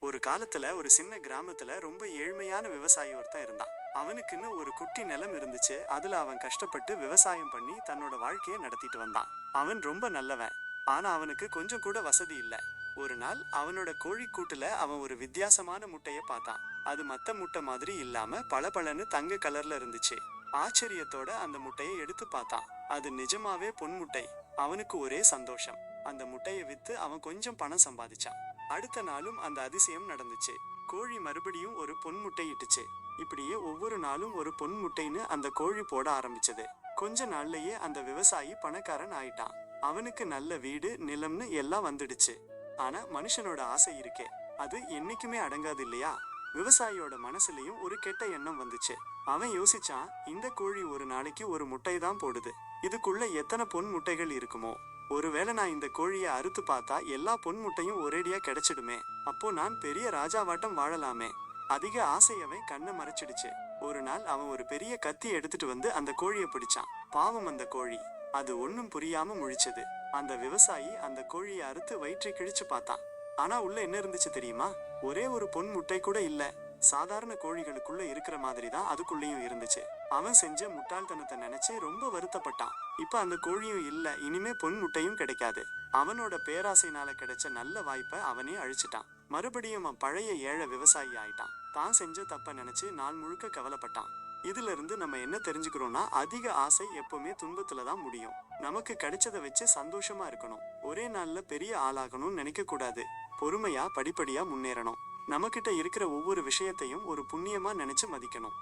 ஒரு காலத்துல ஒரு சின்ன கிராமத்துல ரொம்ப ஏழ்மையான விவசாயி ஒருத்தன் இருந்தான். அவனுக்குன்னு ஒரு குட்டி நிலம் இருந்துச்சு. அதுல அவன் கஷ்டப்பட்டு விவசாயம் பண்ணி தன்னோட வாழ்க்கைய நடத்திட்டு வந்தான். அவன் ரொம்ப நல்லவன். ஆனா அவனுக்கு கொஞ்சம் கூட வசதி இல்ல. ஒரு நாள் அவனோட கோழிக்கூட்டுல அவன் ஒரு வித்தியாசமான முட்டைய பார்த்தான். அது மத்த முட்டை மாதிரி இல்லாம பளபளன்னு தங்க கலர்ல இருந்துச்சு. ஆச்சரியத்தோட அந்த முட்டையை எடுத்து பார்த்தான். அது நிஜமாவே பொன் முட்டை. அவனுக்கு ஒரே சந்தோஷம். அந்த முட்டையை வித்து அவன் கொஞ்சம் பணம் சம்பாதிச்சான். அடுத்த நாளும் அந்த அதிசயம் நடந்துச்சு. கோழி மறுபடியும் ஒரு பொன் முட்டை இட்டுச்சு. இப்படியே ஒவ்வொரு நாளும் ஒரு பொன் முட்டைன்னு அந்த கோழி போட ஆரம்பிச்சது. கொஞ்ச நாள்லயே அந்த விவசாயி பணக்காரன் ஆயிட்டான். அவனுக்கு நல்ல வீடு நிலம்னு எல்லாம் வந்துடுச்சு. ஆனா மனுஷனோட ஆசை இருக்கே. அது என்னைக்குமே அடங்காது இல்லையா? விவசாயியோட மனசுலயும் ஒரு கெட்ட எண்ணம் வந்துச்சு. அவன் யோசிச்சான் இந்த கோழி ஒரு நாளைக்கு ஒரு முட்டை தான் போடுது. இதுக்குள்ள எத்தனை பொன் முட்டைகள் இருக்குமோ? ஒருவேளை நான் இந்த கோழியை அறுத்து பார்த்தா எல்லா பொன் முட்டையும் ஒரேடியா கிடைச்சிடுமே. அப்போ நான் பெரிய ராஜாவாட்டம் வாழலாமே. அதிக ஆசையவன் கண்ணை மறைச்சிடுச்சு. ஒரு நாள் அவன் ஒரு பெரிய கத்தி எடுத்துட்டு வந்து அந்த கோழியை பிடிச்சான். பாவம் அந்த கோழி. அது ஒன்றும் புரியாம முழிச்சது. அந்த விவசாயி அந்த கோழியை அறுத்து வயிற்றை கிழிச்சு பார்த்தான். ஆனா உள்ள என்ன இருந்துச்சு தெரியுமா? ஒரே ஒரு பொன் முட்டை கூட இல்ல. சாதாரண கோழிகளுக்குள்ள இருக்கிற மாதிரி தான் அதுக்குள்ளேயும் இருந்துச்சு. அவன் செஞ்ச முட்டாள்தனத்தை நினைச்சு ரொம்ப வருத்தப்பட்டான். இப்ப அந்த கோழியும் இல்ல இனிமே பொன் முட்டையும் கிடைக்காது. அவனோட பேராசைனால கிடைச்ச நல்ல வாய்ப்பை அவனே அழிச்சிட்டான். மறுபடியும் அவன் பழைய ஏழை விவசாயி ஆயிட்டான். தான் செஞ்ச தப்ப நினைச்சு நாள் முழுக்க கவலைப்பட்டான். இதுல இருந்து நம்ம என்ன தெரிஞ்சுக்கிறோம்னா அதிக ஆசை எப்பவுமே துன்பத்துல தான் முடியும். நமக்கு கிடைச்சதை வச்சு சந்தோஷமா இருக்கணும். ஒரே நாள்ல பெரிய ஆளாகணும்னு நினைக்க கூடாது பொறுமையா படிப்படியா முன்னேறணும். நமக்கிட்ட இருக்கிற ஒவ்வொரு விஷயத்தையும் ஒரு புண்ணியமா நினைச்சு மதிக்கணும்.